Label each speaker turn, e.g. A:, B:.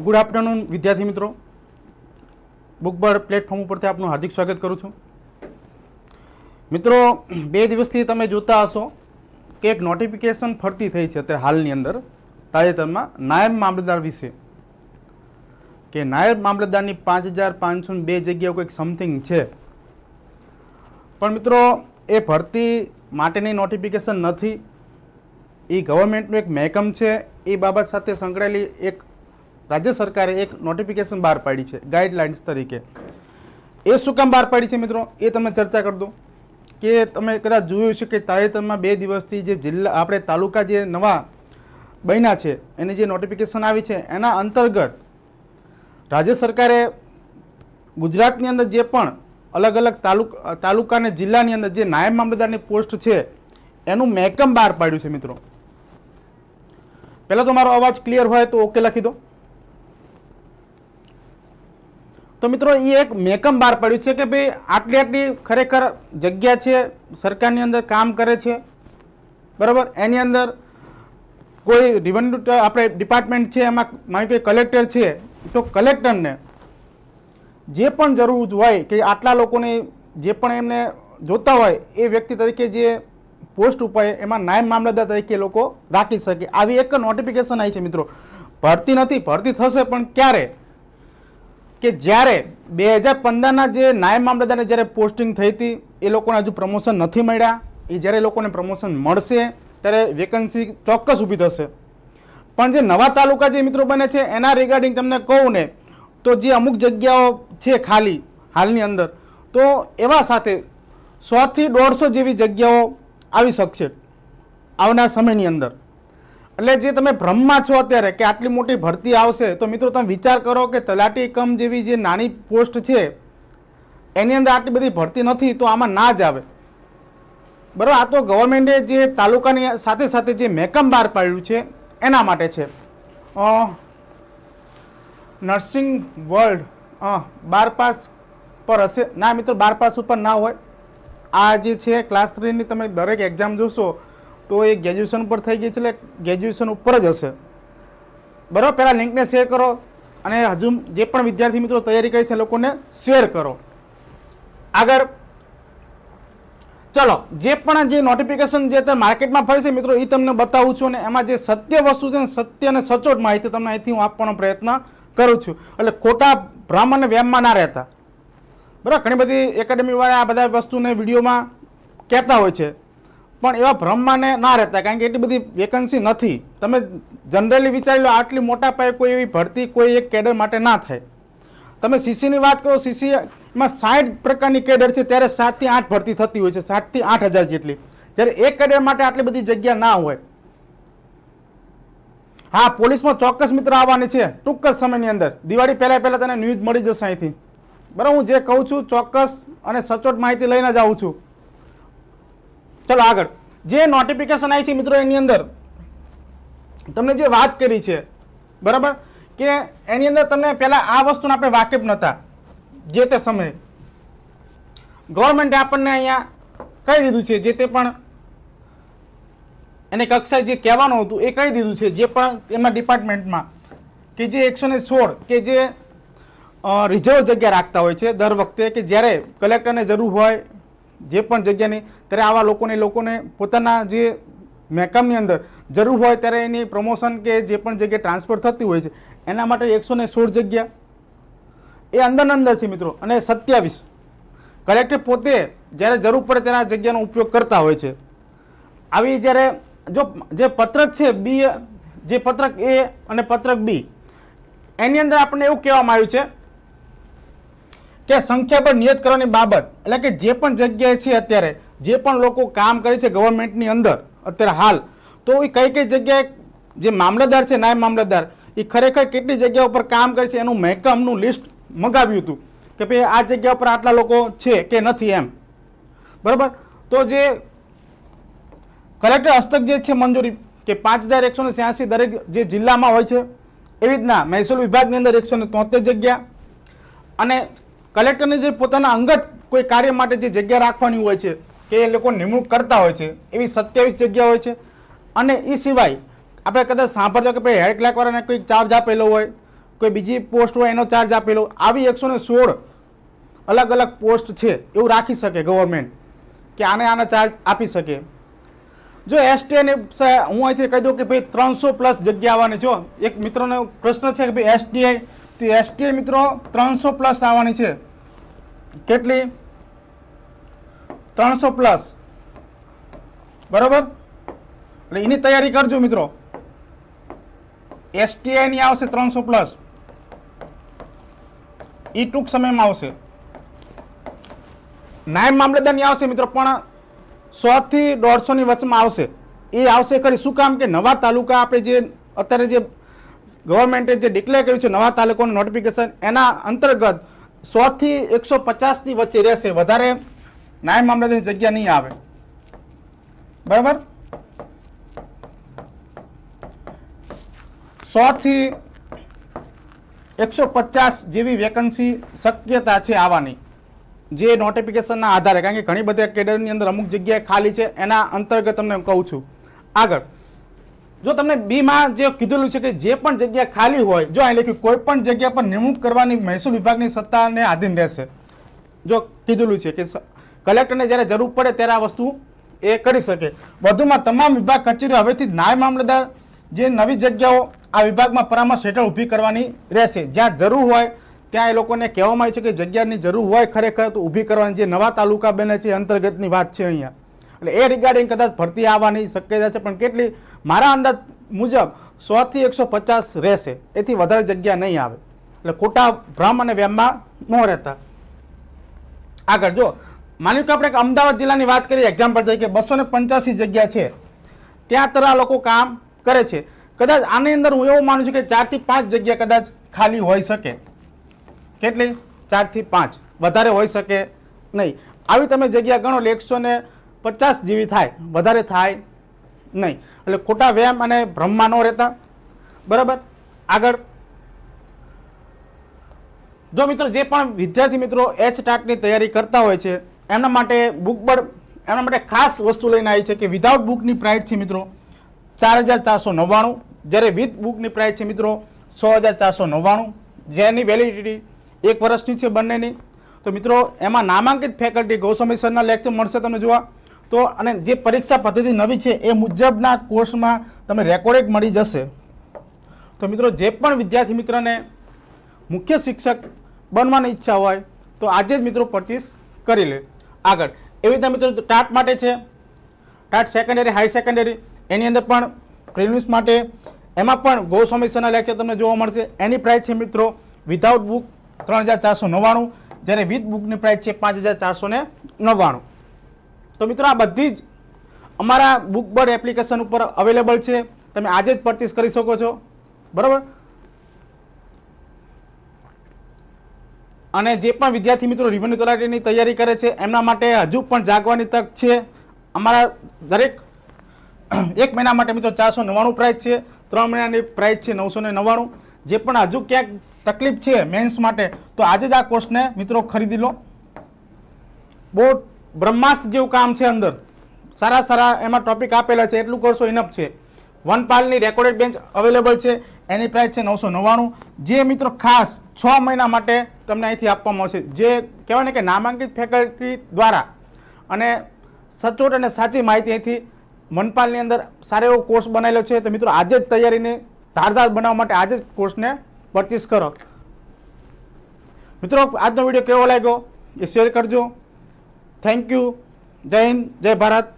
A: Good afternoon, વિદ્યાર્થી મિત્રો. Bookbird platform ઉપરથી આપનું હાર્દિક સ્વાગત કરું છું. મિત્રો, બે દિવસથી તમે જોતા હશો કે એક નોટિફિકેશન ફરતી થઈ છે અત્યારે હાલની અંદર તાજેતરમાં નાયબ મામલતદાર વિશે. કે નાયબ મામલતદારની પાંચ હજાર પાંચસો બે જગ્યાઓ કંઈક સમથિંગ છે. પણ મિત્રો, એ ભરતી માટેની નોટિફિકેશન નથી. એ ગવર્મેન્ટનું એક મહેકમ છે. એ બાબત સાથે સંકળાયેલી એક રાજ્ય સરકારે એક નોટિફિકેશન બહાર પાડી છે ગાઈડલાઇન્સ તરીકે. એ શું કામ બહાર પાડી છે મિત્રો? એ તમે ચર્ચા કરી દો કે તમે કદાચ જોયું છે કે તાજેતરમાં બે દિવસથી જે જિલ્લા, આપણે તાલુકા જે નવા બન્યા છે, એની જે નોટિફિકેશન આવી છે, એના અંતર્ગત રાજ્ય સરકારે ગુજરાતની અંદર જે પણ અલગ અલગ તાલુક, તાલુકા અને જિલ્લાની અંદર જે નાયબ મામલતદારની પોસ્ટ છે, એનું મહેકમ બહાર પાડ્યું છે મિત્રો. પહેલાં તો મારો અવાજ ક્લિયર હોય તો ઓકે લખી દો. તો મિત્રો એ એક મેકમ બહાર પડ્યું છે કે ભાઈ આટલી આટલી ખરેખર જગ્યા છે, સરકારની અંદર કામ કરે છે. બરાબર? એની અંદર કોઈ રિવન્યુ આપણે ડિપાર્ટમેન્ટ છે, એમાં માની કે કલેક્ટર છે, તો કલેક્ટરને જે પણ જરૂર હોય કે આટલા લોકોને જે પણ એમને જોતા હોય, એ વ્યક્તિ તરીકે જે પોસ્ટ ઉપર એમાં નાયબ મામલતદાર તરીકે લોકો રાખી શકે. આવી એક નોટિફિકેશન આવી છે મિત્રો. ભરતી નથી, ભરતી થશે પણ ક્યારે? કે જ્યારે બે હજાર પંદરના જે નાયબ મામલતદારને જ્યારે પોસ્ટિંગ થઈ હતી, એ લોકોને હજુ પ્રમોશન નથી મળ્યા. એ જ્યારે લોકોને પ્રમોશન મળશે, ત્યારે વેકન્સી ચોક્કસ ઊભી થશે. પણ જે નવા તાલુકા જે મિત્રો બને છે, એના રિગાર્ડિંગ તમને કહું ને, તો જે અમુક જગ્યાઓ છે ખાલી, હાલની અંદર, તો એવા સાથે સોથી દોઢસો જેવી જગ્યાઓ આવી શકશે. આવનાર સમયની અંદર. એટલે જે તમે ભ્રમમાં છો અત્યારે કે આટલી મોટી ભરતી આવશે, તો મિત્રો તમે વિચાર કરો કે તલાટી કમ જેવી જે નાની પોસ્ટ છે, એની અંદર આટલી બધી ભરતી નથી, તો આમાં ના જ આવે. બરાબર? આ તો ગવર્મેન્ટે જે તાલુકાની સાથે સાથે જે મેકમ બહાર પાડ્યું છે, એના માટે છે. નર્સિંગ વર્લ્ડ બાર પાસ પર હશે. ના મિત્રો બાર પાસ ઉપર ના હોય. આ જે છે ક્લાસ થ્રીની તમે દરેક એક્ઝામ જોશો તો એ ગ્રેજ્યુએશન ઉપર થઈ ગઈ છે એટલે ગ્રેજ્યુએશન ઉપર જ હશે. બરાબર? પહેલાં લિંકને શેર કરો અને હજુ જે પણ વિદ્યાર્થી મિત્રો તૈયારી કરી છે લોકોને શેર કરો. આગળ. ચલો, જે પણ જે નોટિફિકેશન જે અત્યારે માર્કેટમાં ફરે છે મિત્રો એ તમને બતાવું છું અને એમાં જે સત્ય વસ્તુ છે સત્ય અને સચોટ માહિતી તમને અહીંથી હું આપવાનો પ્રયત્ન કરું છું. એટલે ખોટા ભ્રમ અને વ્યામમાં ના રહેતા. બરાબર? ઘણી બધી એકેડમીવાળા આ બધા વસ્તુને વિડીયોમાં કહેતા હોય છે. પણ એવા ભ્રમમાં ના રહેતા, કારણ કે એટલી બધી વેકન્સી નથી. તમે જનરલી વિચારી લો, આટલી મોટા પાયે કોઈ એવી ભરતી કોઈ એક કેડર માટે ના થાય. તમે સીસીની વાત કરો સીસીમાં સાઠ પ્રકારની કેડર છે, ત્યારે સાતથી આઠ ભરતી થતી હોય છે સાતથી આઠ હજાર જેટલી. જ્યારે એક કેડર માટે આટલી બધી જગ્યા ના હોય. હા, પોલીસમાં ચોક્કસ મિત્ર આવવાની છે, ટૂંક જ સમયની અંદર. દિવાળી પહેલાં પહેલાં તને ન્યૂઝ મળી જશે અહીંથી. બરાબર, હું જે કહું છું, ચોક્કસ અને સચોટ માહિતી લઈને જ આવું છું. ચલો આગળ. જે નોટિફિકેશન આવી છે મિત્રો એની અંદર, તમને જે વાત કરી છે, બરાબર? કે એની અંદર તમને પહેલાં આ વસ્તુને આપણે વાકેફ નહોતા, જે તે સમયે. ગવર્મેન્ટે આપણને અહીંયા કહી દીધું છે, જે તે પણ એને કક્ષાએ જે કહેવાનું હતું એ કહી દીધું છે, જે પણ એમના ડિપાર્ટમેન્ટમાં કે જે એકસો ને સોળ કે જે રિઝર્વ જગ્યા રાખતા હોય છે, દર વખતે કે જ્યારે કલેક્ટરને જરૂર હોય જે પણ જગ્યાની, ત્યારે આવા લોકોને લોકોને પોતાના જે મહેકમની અંદર જરૂર હોય ત્યારે એની પ્રમોશન કે જે પણ જગ્યાએ ટ્રાન્સફર થતી હોય છે, એના માટે એકસો ને સોળ જગ્યા એ અંદર અંદર છે મિત્રો. અને સત્યાવીસ. કલેક્ટર પોતે જ્યારે જરૂર પડે આ જગ્યાનો ઉપયોગ કરતા હોય છે. આવી જ્યારે જો જે પત્રક છે બી જે પત્રક એ અને પત્રક બી એની અંદર આપણને એવું કહેવામાં આવ્યું છે કે સંખ્યાબળ નિયત કરવાની બાબત, એટલે કે જે પણ જગ્યાએ છે અત્યારે, જે પણ લોકો કામ કરે છે ગવર્મેન્ટની અંદર, અત્યારે હાલ, તો એ કઈ કઈ જગ્યાએ, જે મામલતદાર છે, નાયબ મામલતદાર, એ ખરેખર કેટલી જગ્યા ઉપર કામ કરે છે એનું મહેકમનું લિસ્ટ મંગાવ્યું હતું, કે ભાઈ આ જગ્યા ઉપર આટલા લોકો છે કે નથી એમ. બરાબર? તો જે કલેક્ટર હસ્તક જે છે મંજૂરી, કે પાંચ હજાર એકસો ને દરેક જે જિલ્લામાં હોય છે, એવી રીતના મહેસૂલ વિભાગની અંદર એકસો ને જગ્યા, અને કલેક્ટરને જે પોતાના અંગત કોઈ કાર્ય માટે જે જગ્યા રાખવાની હોય છે, કે એ લોકો નિમણૂક કરતા હોય છે, એવી સત્યાવીસ જગ્યા હોય છે. અને એ સિવાય આપણે કદાચ સાંભળતો કે ભાઈ હેડ ક્લાર્કવાળાને કોઈ ચાર્જ આપેલો હોય, કોઈ બીજી પોસ્ટ હોય એનો ચાર્જ આપેલો આવી એકસો ને સોળ અલગ અલગ પોસ્ટ છે, એવું રાખી શકે ગવર્મેન્ટ કે આને આને ચાર્જ આપી શકે. જો એસટી અને હું અહીંથી કહી દઉં કે ભાઈ ત્રણસો પ્લસ જગ્યા આવવાની જો એક મિત્રોનો પ્રશ્ન છે કે ભાઈ એસટીઆઈ તો એસટીઆઈ મિત્રો ત્રણસો પ્લસ આવવાની છે. કેટલી? ત્રણસો પ્લસ બરાબર? એટલે એની તૈયારી કરજો મિત્રો. એસટીઆઈની આવશે ત્રણસો પ્લસ એ ટૂંક સમયમાં આવશે. નાયબ મામલેદારની આવશે મિત્રો, પણ સો થી દોઢસોની વચમાં આવશે. એ આવશે ખરી શું કામ કે નવા તાલુકા આપણે જે, અત્યારે જે ગવર્મેન્ટે જે ડિક્લેર કર્યું છે નવા તાલુકાનું નોટિફિકેશન એના અંતર્ગત સોથી એકસો પચાસની વચ્ચે રહેશે. વધારે નાયબ મામલતદારની જગ્યા નહીં આવે. બરાબર? સોથી એકસો પચાસ જેવી વેકન્સી શક્યતા છે આવવાની જે નોટિફિકેશનના આધારે, કારણ કે ઘણી બધી કેડરની અંદર અમુક જગ્યાએ ખાલી છે, એના અંતર્ગત તમને કહું છું. આગળ. જો તમને બીમાં જે કીધેલું છે કે જે પણ જગ્યા ખાલી હોય, જો અહીં લખ્યું, કોઈ પણ જગ્યા પર નિમણૂક કરવાની મહેસૂલ વિભાગની સત્તાને આધીન રહેશે. જો કીધેલું છે કે કલેક્ટરને જ્યારે જરૂર પડે ત્યારે આ વસ્તુ એ કરી શકે. વધુમાં તમામ વિભાગ કચેરીઓ હવેથી નાય મામલતદાર જે નવી જગ્યાઓ આ વિભાગમાં પરામર્શ હેઠળ ઊભી કરવાની રહેશે. જ્યાં જરૂર હોય ત્યાં એ લોકોને કહેવામાં આવે છે કે જગ્યાની જરૂર હોય ખરેખર તો ઊભી કરવાની જે નવા તાલુકા બને છે અંતર્ગતની વાત છે અહીંયા. એટલે એ રિગાર્ડિંગ કદાચ ભરતી આવવાની શક્યતા છે, પણ કેટલી મારા અંદાજ મુજબ સોથી એકસો પચાસ રહેશે. એથી વધારે જગ્યા નહીં આવે. એટલે ખોટા ભ્રમ અને વ્યામમાં ન રહેતા. આગળ જો, માની કે આપણે અમદાવાદ જિલ્લાની વાત કરીએ એક્ઝામ્પલ તરીકે બસો ને જગ્યા છે. ત્યાં તરા લોકો કામ કરે છે. કદાચ આની અંદર હું એવું માનું છું કે ચારથી પાંચ જગ્યા કદાચ ખાલી હોઈ શકે. કેટલી? ચારથી પાંચ. વધારે હોઈ શકે નહીં. આવી તમે જગ્યા ગણો એટલે એકસો પચાસ જેવી થાય, વધારે થાય નહીં. એટલે ખોટા વ્યાયામ અને ભ્રમમાં ન રહેતા. બરાબર? આગળ. જો મિત્રો જે પણ વિદ્યાર્થી મિત્રો એચ ટાટની તૈયારી કરતા હોય છે, એમના માટે બુક બળ, એમના માટે ખાસ વસ્તુ લઈને આવી છે કે વિધાઉટ બુકની પ્રાઇસ છે મિત્રો ચાર હજાર ચારસો નવ્વાણું. જ્યારે વિથ બુકની પ્રાઇસ છે મિત્રો છ હજાર ચારસો નવ્વાણું. જેની વેલિડિટી એક વર્ષની છે બંનેની. તો મિત્રો, એમાં નામાંકિત ફેકલ્ટી ગૌસ્વામી સરના લેક્ચર મળશે તમને જોવા. તો અને જે પરીક્ષા પદ્ધતિ નવી છે એ મુજબના કોર્સમાં તમને રેકોર્ડેડ મળી જશે. તો મિત્રો જે પણ વિદ્યાર્થી મિત્રને મુખ્ય શિક્ષક બનવાની ઈચ્છા હોય, તો આજે જ મિત્રો પરચેસ કરી લે. આગળ, એવી રીતે મિત્રો ટાટ માટે છે. ટાટ સેકન્ડરી હાઈ સેકન્ડરી એની અંદર પણ પ્રિલિમ્સ માટે. એમાં પણ ગૌસ્વામી સરના લેક્ચર તમને જોવા મળશે. એની પ્રાઇસ છે મિત્રો વિધાઉટ બુક ત્રણ હજાર ચારસો નવ્વાણું, જ્યારે વિથ બુકની પ્રાઇસ છે પાંચ હજાર ચારસો ને નવ્વાણું. તો મિત્રો આ બધી જ અમારા બુક બર્ડ એપ્લિકેશન ઉપર અવેલેબલ છે. તમે આજે જ પરચેસ કરી શકો છો. બરાબર? અને જે પણ વિદ્યાર્થી મિત્રો રિવન્યુ તલાટીની તૈયારી કરે છે, એમના માટે હજુ પણ જાગવાની તક છે. અમારા દરેક એક મહિના માટે મિત્રો ચારસો નવ્વાણું પ્રાઇસ છે. ત્રણ મહિનાની પ્રાઇસ છે નવસો ને નવ્વાણું. જે પણ હજુ ક્યાંક તકલીફ છે મેન્સ માટે, તો આજે જ આ કોર્સને મિત્રો ખરીદી લો. બહુ બ્રહ્માસ્ત્ર જેવું કામ છે અંદર. સારા સારા એમાં ટોપિક આપેલા છે, એટલું કરશો ઇનફ છે. વનપાલની રેકોર્ડેડ બેન્ચ અવેલેબલ છે, એની પ્રાઇસ છે નવસો નવ્વાણું. જે મિત્રો ખાસ છ મહિના માટે તમને અહીંથી આપવામાં આવશે. જે કહેવાય ને કે નામાંકિત ફેકલ્ટી દ્વારા અને સચોટ અને સાચી માહિતી અહીંથી વનપાલની અંદર સારો એવો કોર્સ બનાવેલો છે. તો મિત્રો આજે જ તૈયારીને ધારદાર બનાવવા માટે આજે જ કોર્સને પરચેસ કરો. મિત્રો, આજનો વીડિયો કેવો લાગ્યો એ શેર કરજો. થેન્ક યુ જય હિન્દ જય ભારત